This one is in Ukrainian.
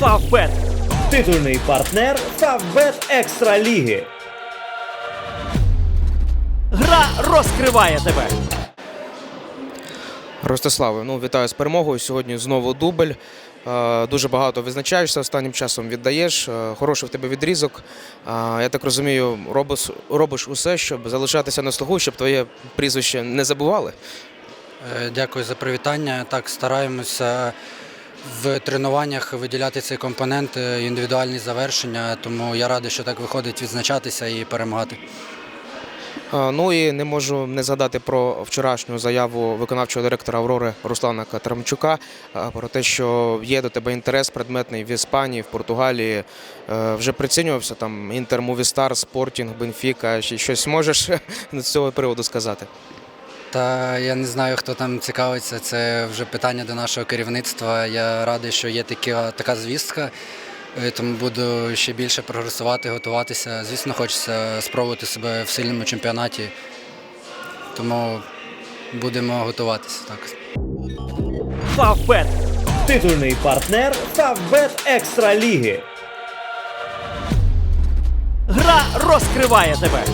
Фавбет. Титульний партнер Фавбет Екстра Ліги. Гра розкриває тебе. Ростиславе, ну вітаю з перемогою. Сьогодні знову дубль. Е, Дуже багато визначаєшся останнім часом віддаєш. Е, Хороший в тебе відрізок. Е, Я так розумію, робиш, робиш усе, щоб залишатися на слуху, щоб твоє прізвище не забували. Дякую за привітання. Так, стараємося в тренуваннях виділяти цей компонент, е, індивідуальні завершення, тому я радий, що так виходить відзначатися і перемагати. Е, Ну і не можу не згадати про вчорашню заяву виконавчого директора Аврори Руслана Катарамчука е, про те, що є до тебе інтерес предметний в Іспанії, в Португалії. Вже прицінювався там Інтер, Мувістар, Спортінг, Бенфіка. Щось можеш з цього приводу сказати? Та я не знаю, хто там цікавиться. Це вже питання до нашого керівництва. Я радий, що є така, така звістка, е, тому буду ще більше прогресувати, готуватися. Звісно, хочеться спробувати себе в сильному чемпіонаті, тому будемо готуватися. Так. Фавбет. Титульний партнер Фавбет Екстра Ліги. Гра розкриває тебе.